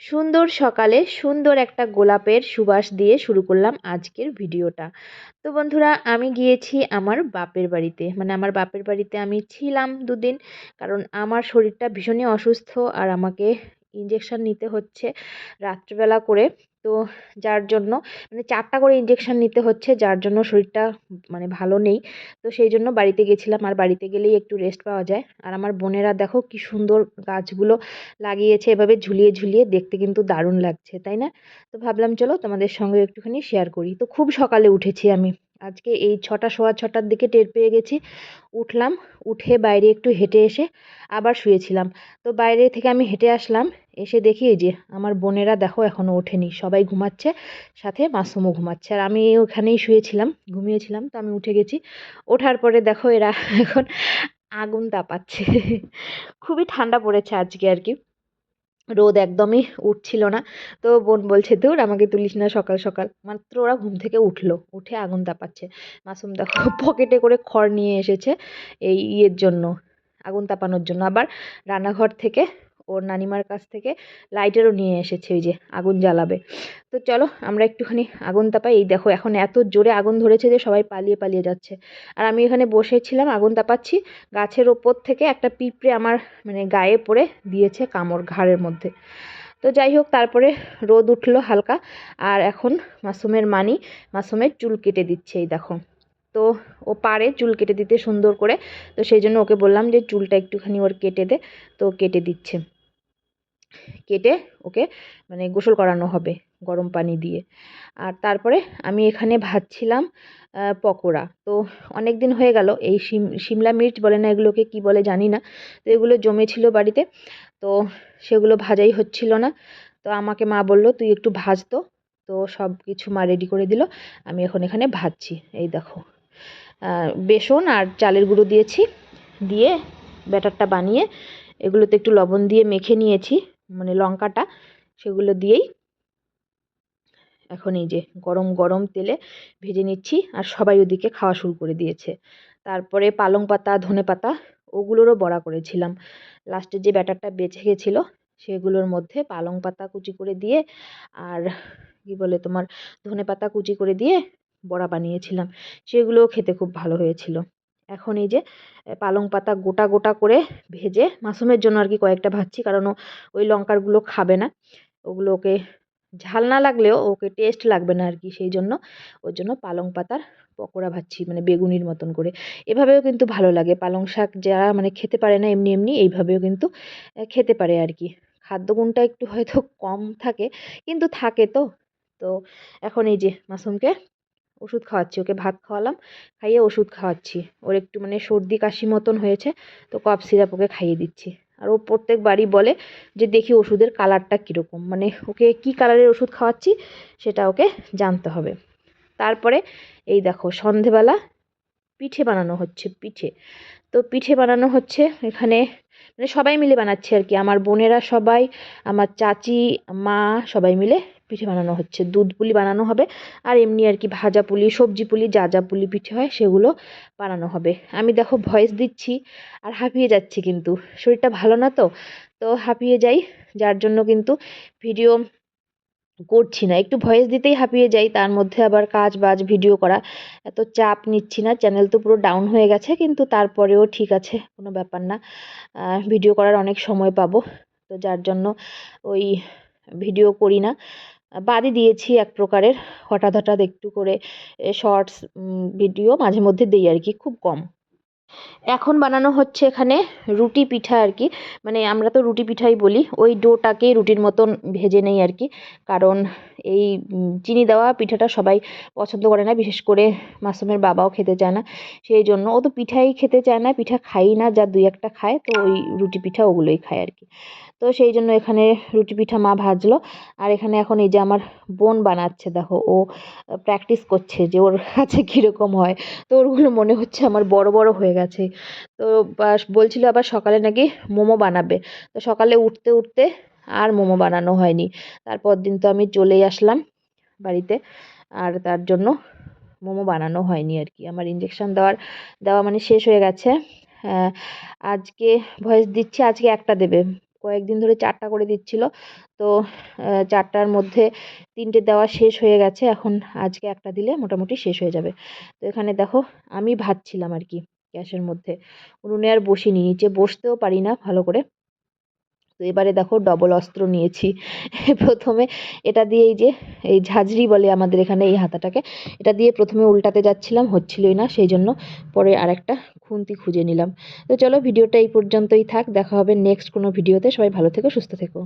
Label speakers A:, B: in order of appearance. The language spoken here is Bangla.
A: সুন্দর সকালে সুন্দর একটা গোলাপের সুবাস দিয়ে শুরু করলাম আজকের ভিডিওটা। তো বন্ধুরা, আমি গিয়েছি আমার বাপের বাড়িতে। মানে আমার বাপের বাড়িতে আমি ছিলাম দুদিন কারণ আমার শরীরটা ভীষণই অসুস্থ আর আমাকে ইঞ্জেকশন নিতে হচ্ছে রাত্রিবেলা করে। তো যার জন্য মানে চারটা করে ইঞ্জেকশান নিতে হচ্ছে, যার জন্য শরীরটা মানে ভালো নেই। তো সেই জন্য বাড়িতে গেছিলাম, আর বাড়িতে গেলেই একটু রেস্ট পাওয়া যায়। আর আমার বোনেরা দেখো কি সুন্দর গাছগুলো লাগিয়েছে, এভাবে ঝুলিয়ে ঝুলিয়ে দেখতে কিন্তু দারুণ লাগছে, তাই না? তো ভাবলাম, চলো তোমাদের সঙ্গে একটুখানি শেয়ার করি। তো খুব সকালে উঠেছি আমি। আজকে এই ছটা সোয়া ছটার দিকে টের পেয়ে গেছি। উঠলাম, উঠে বাইরে একটু হেঁটে এসে আবার শুয়েছিলাম। তো বাইরে থেকে আমি হেঁটে আসলাম, এসে দেখি এই যে আমার বোনেরা দেখো এখনও ওঠেনি। সবাই ঘুমাচ্ছে, সাথে মাসুমও ঘুমাচ্ছে। আর আমি ওখানেই শুয়েছিলাম, ঘুমিয়েছিলাম, তো আমি উঠে গেছি। ওঠার পরে দেখো এরা এখন আগুন তাপাচ্ছে। খুবই ঠান্ডা পড়েছে আজকে আর কি। রোদ একদমই উঠছিল না। তো বোন বলছে দূর আমাকে তুলিস না সকাল সকাল। মাত্র ওরা ঘুম থেকে উঠল, উঠে আগুন তাপাচ্ছে। মাসুম দেখো পকেটে করে খড় নিয়ে এসেছে এই ইয়ের জন্য, আগুন তাপানোর জন্য। আবার রান্নাঘর থেকে ওর নানিমার কাছ থেকে লাইটারও নিয়ে এসেছে ওই যে আগুন জ্বালাবে। তো চলো আমরা একটুখানি আগুন তাপাই। এই দেখো এখন এত জোরে আগুন ধরেছে যে সবাই পালিয়ে পালিয়ে যাচ্ছে। আর আমি এখানে বসেছিলাম আগুন তাপাচ্ছি। গাছের ওপর থেকে একটা পিঁপড়ে আমার মানে গায়ে পড়ে দিয়েছে কামড় ঘাড়ের মধ্যে। তো যাই হোক, তারপরে রোদ উঠল হালকা। আর এখন মাসুমের মানি মাসুমের চুল কেটে দিচ্ছে, এই দেখো। তো ও পারে চুল কেটে দিতে সুন্দর করে। তো সেই জন্য ওকে বললাম যে চুলটা একটুখানি ওর কেটে দে। তো কেটে দিচ্ছে। কেটে ওকে মানে গোসল করানো হবে গরম পানি দিয়ে। আর তারপরে আমি এখানে ভাজছিলাম পকোড়া। তো অনেক দিন হয়ে গেল, এই শিম, শিমলা মির্চ বলে না এগুলোকে কি বলে জানি না। তো এগুলো জমেছিল বাড়িতে, তো সেগুলো ভাজাই হচ্ছিল না। তো আমাকে মা বলল, তুই একটু ভাজ তো। তো সব কিছু মা রেডি করে দিল, আমি এখন এখানে ভাজছি। এই দেখো বেসন আর চালের গুঁড়ো দিয়েছি, দিয়ে ব্যাটারটা বানিয়ে এগুলোতে একটু লবণ দিয়ে মেখে নিয়েছি। মানে লঙ্কাটা সেগুলো দিয়েই এখন এই যে গরম গরম তেলে ভেজে নিচ্ছি আর সবাই ওদিকে খাওয়া শুরু করে দিয়েছে। তারপরে পালং পাতা, ধনে পাতা ওগুলোরও বড়া করেছিলাম। লাস্টে যে ব্যাটারটা বেঁচে গেছিল সেগুলোর মধ্যে পালং পাতা কুচি করে দিয়ে আর কি বলে তোমার ধনে পাতা কুচি করে দিয়ে বড়া বানিয়েছিলাম। সেগুলোও খেতে খুব ভালো হয়েছিল। এখন এই যে পালং পাতা গোটা গোটা করে ভেজে মাসুমের জন্য আর কি কয়েকটা ভাজছি, কারণ ওই লঙ্কারগুলো খাবে না। ওগুলো ওকে ঝাল না লাগলেও ওকে টেস্ট লাগবে না আর কি, সেই জন্য ওর জন্য পালং পাতার পকোড়া ভাজছি মানে বেগুনির মতন করে। এভাবেও কিন্তু ভালো লাগে। পালং শাক যারা মানে খেতে পারে না এমনি এমনি, এইভাবেও কিন্তু খেতে পারে আর কি। খাদ্যগুণটা একটু হয়তো কম থাকে, কিন্তু থাকে তো। তো এখন এই যে মাসুমকে ওষুধ খাওয়াচ্ছি, ওকে ভাত খাওয়ালাম, খাইয়ে ওষুধ খাওয়াচ্ছি। ওর একটু মানে সর্দি কাশি মতন হয়েছে, তো কফ সিরাপ ওকে খাইয়ে দিচ্ছি। আর ও প্রত্যেকবারই বলে যে, দেখি ওষুধের কালারটা কীরকম। মানে ওকে কী কালারের ওষুধ খাওয়াচ্ছি, সেটা ওকে জানতে হবে। তারপরে এই দেখো, সন্ধেবেলা পিঠে বানানো হচ্ছে, পিঠে। তো পিঠে বানানো হচ্ছে এখানে মানে সবাই মিলে বানাচ্ছে আর কি। আমার বোনেরা সবাই, আমার চাচি, মা সবাই মিলে পিঠে বানানো হচ্ছে। দুধ পুলি বানানো হবে আর এমনি আর কি ভাজা পুলি, সবজি পুলি, যা যা পুলি পিঠে হয় সেগুলো বানানো হবে। আমি দেখো ভয়েস দিচ্ছি আর হাঁপিয়ে যাচ্ছি কিন্তু। শরীরটা ভালো না তো? তো হাঁপিয়ে যাই, যার জন্য কিন্তু ভিডিও করছি না। একটু ভয়েস দিতেই হাঁপিয়ে যাই, তার মধ্যে আবার কাজ বাজ, ভিডিও করা এত চাপ নিচ্ছি না। চ্যানেল তো পুরো ডাউন হয়ে গেছে, কিন্তু তারপরেও ঠিক আছে, কোনো ব্যাপার না। ভিডিও করার অনেক সময় পাবো, তো যার জন্য ওই ভিডিও করি না। বাদই দিয়েছি এক প্রকারের। হঠাৎ হঠাৎ একটু করে শর্টস ভিডিও মাঝে মধ্যে দিই আর কি, খুব কম। এখন বানানো হচ্ছে এখানে রুটি পিঠা আর কি। মানে আমরা তো রুটি পিঠাই বলি, ওই ডোটাকে রুটির মতন ভেজে নেই আর কি। কারণ এই চিনি দেওয়া পিঠাটা সবাই পছন্দ করে না, বিশেষ করে মাসুমের বাবাও খেতে চায় না। সেই জন্য ও তো পিঠাই খেতে চায় না, পিঠা খাই না, যা দুই একটা খায়, তো ওই রুটি পিঠা ওগুলোই খায় আর কি। তো সেই জন্য এখানে রুটি পিঠা মা ভাজলো। আর এখানে এখন এই যে আমার বোন বানাচ্ছে, দেখো ও প্র্যাকটিস করছে যে ওর কাছে কীরকম হয়। তো ওরগুলো মনে হচ্ছে আমার বড় বড় হয়ে গেছে। তো বলছিল আবার সকালে নাকি মোমো বানাবে। তো সকালে উঠতে উঠতে আর মোমো বানানো হয়নি। তারপর দিন তো আমি চলেই আসলাম বাড়িতে। আর তার জন্য মোমো বানানো হয়নি আর কি। আমার ইঞ্জেকশন দেওয়ার, দেওয়া মানে শেষ হয়ে গেছে। আজকে ভয়েস দিচ্ছি, আজকে একটা দেবে। কয়েকদিন ধরে চারটা করে দিচ্ছিল। তো চারটার মধ্যে তিনটে দেওয়া শেষ হয়ে গেছে। এখন আজকে একটা দিলে মোটামুটি শেষ হয়ে যাবে। তো এখানে দেখো, আমি ভাজছিলাম আর কি গ্যাসের মধ্যে। উনুনে আর বসিনি, নিচে বসতেও পারি না ভালো করে। তো এবারে দেখো ডবল অস্ত্র নিয়েছি। প্রথমে এটা দিয়ে এই যে, এই ঝাঁঝরি বলে আমাদের এখানে এই হাতাটাকে, এটা দিয়ে প্রথমে উল্টাতে যাচ্ছিলাম, হচ্ছিলই না, সেই জন্য পরে আরেকটা খুন্তি খুঁজে নিলাম। তো চলো ভিডিওটা এই পর্যন্তই থাক, দেখা হবে নেক্সট কোনো ভিডিওতে সবাই ভালো থেকো, সুস্থ থেকো।